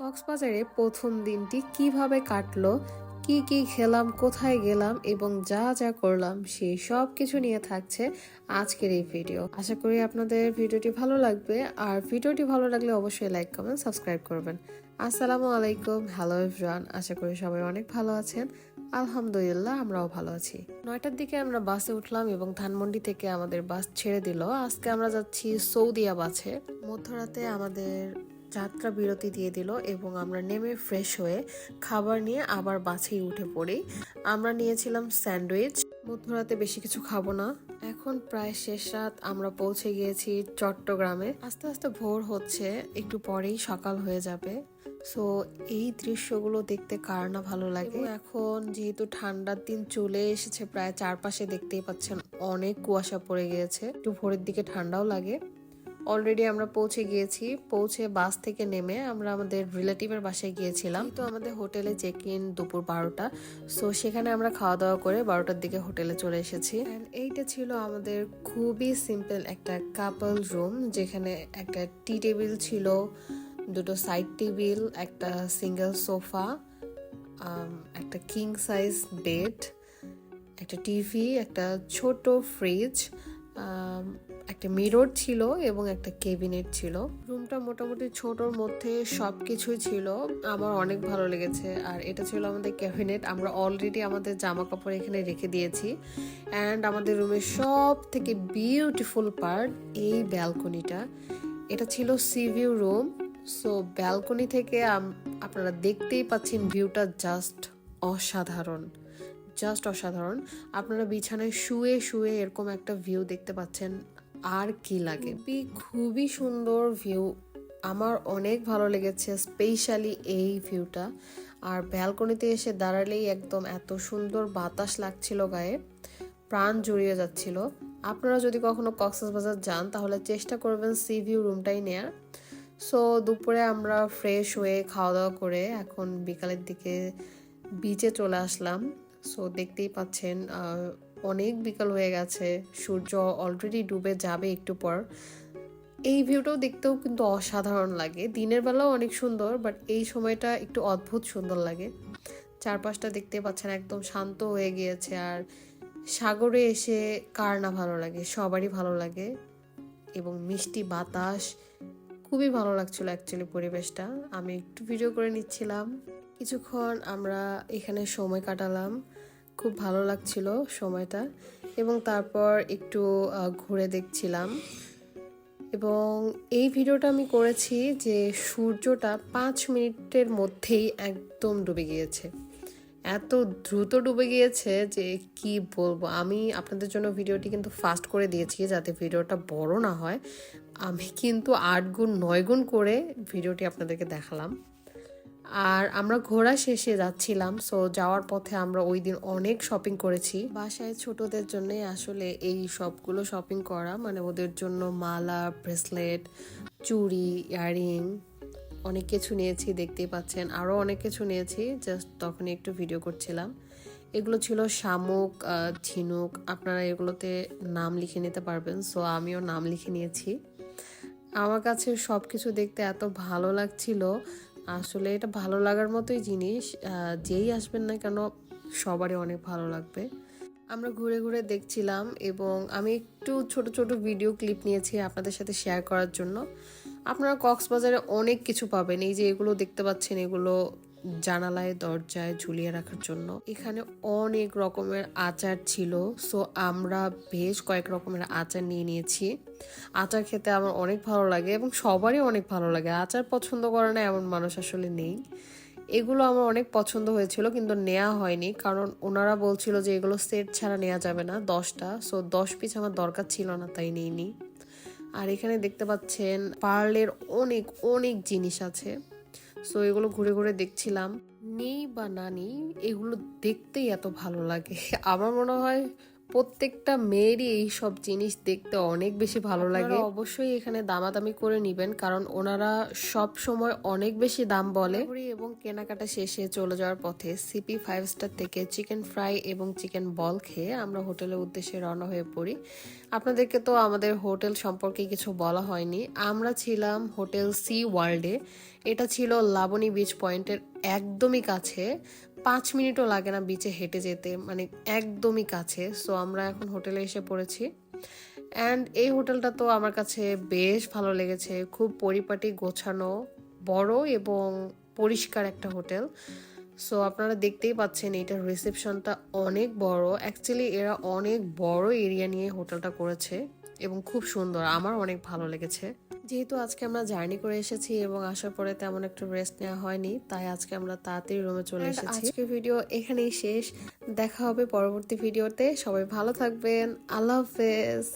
কক্সবাজারে প্রথম দিনটি কীভাবে কাটলো, কি কি খেলাম, কোথায় গেলাম এবং যা যা করলাম সেই সব কিছু নিয়ে থাকছে আজকের এই ভিডিও। আশা করি আপনাদের ভিডিওটি ভালো লাগবে। আর ভিডিওটি ভালো লাগলে অবশ্যই লাইক, কমেন্ট, সাবস্ক্রাইব করবেন। আসসালামু আলাইকুম। Hello everyone. আশা করি সবাই অনেক ভালো আছেন। আলহামদুলিল্লাহ, আমরাও ভালো আছি। নয়টার দিকে আমরা বাসে উঠলাম এবং ধানমন্ডি থেকে আমাদের বাস ছেড়ে দিল। আজকে আমরা যাচ্ছি সৌদিয়া বাসে। মধ্যরাতে আমাদের যাত্রা বিরতি দিয়ে দিল এবং আমরা নেমে ফ্রেশ হয়ে খাবার নিয়ে আবার বাসেই উঠে পড়ি। আমরা নিয়েছিলাম স্যান্ডউইচ। মধ্যরাতে বেশি কিছু খাব না। এখন প্রায় শেষ রাত। আমরা পৌঁছে গিয়েছি চট্টগ্রামে। আস্তে আস্তে ভোর হচ্ছে। একটু পরেই সকাল হয়ে যাবে। সো এই দৃশ্যগুলো দেখতে কার না ভালো লাগে? এখন যেহেতু ঠান্ডার দিন চলে এসেছে, প্রায় চারপাশে দেখতেই পাচ্ছেন অনেক কুয়াশা পড়ে গিয়েছে। একটু ভোরের দিকে ঠান্ডাও লাগে। অলরেডি আমরা পৌঁছে গিয়েছি। পৌঁছে বাস থেকে নেমে আমরা আমাদের রিলেটিভের বাসায় গিয়েছিলাম। তো আমাদের হোটেলে চেক ইন দুপুর বারোটা। সো সেখানে আমরা খাওয়া দাওয়া করে বারোটার দিকে হোটেলে চলে এসেছি। এইটা ছিল আমাদের খুবই সিম্পল একটা কাপল রুম যেখানে একটা টি টেবিল ছিল, দুটো সাইড টেবিল একটা সিঙ্গেল সোফা একটা কিং সাইজ বেড একটা টিভি একটা ছোট ফ্রিজ একটা মিরর ছিল এবং একটা কেবিনেট ছিল। রুমটা মোটামুটি ছোটর মধ্যে সব কিছুই ছিল। আমার অনেক ভালো লেগেছে। আর এটা ছিল আমাদের ক্যাবিনেট আমরা অলরেডি আমাদের জামা কাপড় এখানে রেখে দিয়েছি। অ্যান্ড আমাদের রুমের সব থেকে বিউটিফুল পার্ট এই ব্যালকনিটা এটা ছিল sea view room so balcony থেকে আপনারা দেখতেই পাচ্ছেন ভিউটা জাস্ট অসাধারণ। জাস্ট অসাধারণ। আপনারা বিছানায় শুয়ে শুয়ে এরকম একটা ভিউ দেখতে পাচ্ছেন। আর কি লাগে? খুবই সুন্দর ভিউ আমার অনেক ভালো লেগেছে স্পেশালি এই ভিউটা আর ব্যালকনিতে এসে দাঁড়ালেই একদম এত সুন্দর বাতাস লাগছিল গায়ে। প্রাণ জড়িয়ে যাচ্ছিল। আপনারা যদি কখনো কক্সবাজার যান, তাহলে চেষ্টা করবেন সি ভিউ রুমটাই নেয়ার। সো দুপুরে আমরা ফ্রেশ হয়ে খাওয়া দাওয়া করে এখন বিকালের দিকে বিচে চলে আসলাম। সো দেখতেই পাচ্ছেন অনেক বিকাল হয়ে গেছে। সূর্য অলরেডি ডুবে যাবে একটু পর। এই ভিউটাও দেখতেও কিন্তু অসাধারণ লাগে। দিনের বেলাও অনেক সুন্দর বাট এই সময়টা একটু অদ্ভুত সুন্দর লাগে। চারপাশটা দেখতে পাচ্ছেন একদম শান্ত হয়ে গিয়েছে আর সাগরে এসে কার না ভালো লাগে, সবারই ভালো লাগে এবং মিষ্টি বাতাস, খুবই ভালো লাগছিল অ্যাকচুয়ালি পরিবেশটা। আমি একটু ভিডিও করে নিচ্ছিলাম। কিছুক্ষণ আমরা এখানে সময় কাটালাম। খুব ভালো লাগছিল সময়টা এবং তারপর একটু ঘুরে দেখছিলাম। এবং এই ভিডিওটা আমি করেছি যে সূর্যটা পাঁচ মিনিটের মধ্যেই একদম ডুবে গিয়েছে। এত দ্রুত ডুবে গিয়েছে যে কি বলব? আমি আপনাদের জন্য ভিডিওটি কিন্তু ফাস্ট করে দিয়েছি যাতে ভিডিওটা বড় না হয়। আমি কিন্তু আট গুণ, নয় গুণ করে ভিডিওটি আপনাদেরকে দেখালাম। আর আমরা ঘোরা শেষে যাচ্ছিলাম সো যাওয়ার পথে আমরা ওই দিন অনেক শপিং করেছি। বাসায় ছোটদের জন্য আসলে এই সবগুলো শপিং করা মানে ওদের জন্য মালা ব্রেসলেট চুড়ি ইয়ারিং অনেক কিছু নিয়েছি, দেখতেই পাচ্ছেন। আরও অনেক কিছু নিয়েছি জাস্ট তখনই একটু ভিডিও করছিলাম। এগুলো ছিল শামুক ঝিনুক, আপনারা এগুলোতে নাম লিখে নিতে পারবেন সো আমিও নাম লিখে নিয়েছি। আমার কাছে সব কিছু দেখতে এত ভালো লাগছিল আসলে এটা ভালো লাগার মতোই জিনিস যেই আসবেন না কেন সবারই অনেক ভালো লাগবে। আমরা ঘুরে ঘুরে দেখছিলাম এবং আমি একটু ছোট ছোট ভিডিও ক্লিপ নিয়েছি আপনাদের সাথে শেয়ার করার জন্য। আপনারা কক্সবাজারে অনেক কিছু পাবেন, এই যে এগুলো দেখতে পাচ্ছেন, এগুলো জানালায়, দরজায় ঝুলিয়ে রাখার জন্য। এখানে অনেক রকমের আচার ছিল। সো আমরা বেশ কয়েক রকমের আচার নিয়ে নিয়েছি। আচার খেতে আমার অনেক ভালো লাগে এবং সবারই অনেক ভালো লাগে। আচার পছন্দ করে না এমন মানুষ আসলে নেই। এগুলো আমার অনেক পছন্দ হয়েছিল কিন্তু নেওয়া হয়নি কারণ ওনারা বলছিল যে এগুলো সেট ছাড়া নেওয়া যাবে না, দশটা। সো দশ পিস আমার দরকার ছিল না, তাই নিইনি। আর এখানে দেখতে পাচ্ছেন পার্লের অনেক অনেক জিনিস আছে। সো এগুলো ঘুরে ঘুরে দেখছিলাম। নেই বা না নেই, এগুলো দেখতেই এত ভালো লাগে। আমার মনে হয় প্রত্যেকটা মেয়েরই এই সব জিনিস দেখতে অনেক বেশি ভালো লাগে। অবশ্যই এখানে দামাদামি করে নিবেন কারণ ওনারা সব সময় অনেক বেশি দাম বলে। এবং কেনাকাটা শেষে চলে যাওয়ার পথে সিপি ফাইভ স্টার থেকে চিকেন ফ্রাই এবং চিকেন বল খেয়ে আমরা হোটেলের উদ্দেশ্যে রওনা হয়ে পড়ি। আপনাদেরকে তো আমাদের হোটেল সম্পর্কে কিছু বলা হয়নি। আমরা ছিলাম হোটেল সি ওয়ার্ল্ডে এটা ছিল লাবণী বিচ পয়েন্টের একদমই কাছে। পাঁচ মিনিটও লাগে না বিচে হেঁটে যেতে মানে একদমই কাছে। সো আমরা এখন হোটেলে এসে পড়েছি। অ্যান্ড এই হোটেলটা তো আমার কাছে বেশ ভালো লেগেছে। খুব পরিপাটি, গোছানো, বড় এবং পরিষ্কার একটা হোটেল সো আপনারা দেখতেই পাচ্ছেন এটার রিসেপশনটা অনেক বড়। অ্যাকচুয়ালি এরা অনেক বড় এরিয়া নিয়ে হোটেলটা করেছে। এবং খুব সুন্দর। আমার অনেক ভালো লেগেছে। যেহেতু আজকে আমরা জার্নি করে এসেছি এবং আসার পরে তেমন একটু রেস্ট নেওয়া হয়নি তাই আজকে আমরা তাড়াতাড়ি রুমে চলে এসেছি। আজকের ভিডিও এখানেই শেষ। দেখা হবে পরবর্তী ভিডিওতে। সবাই ভালো থাকবেন। আল্লাহ হাফেজ।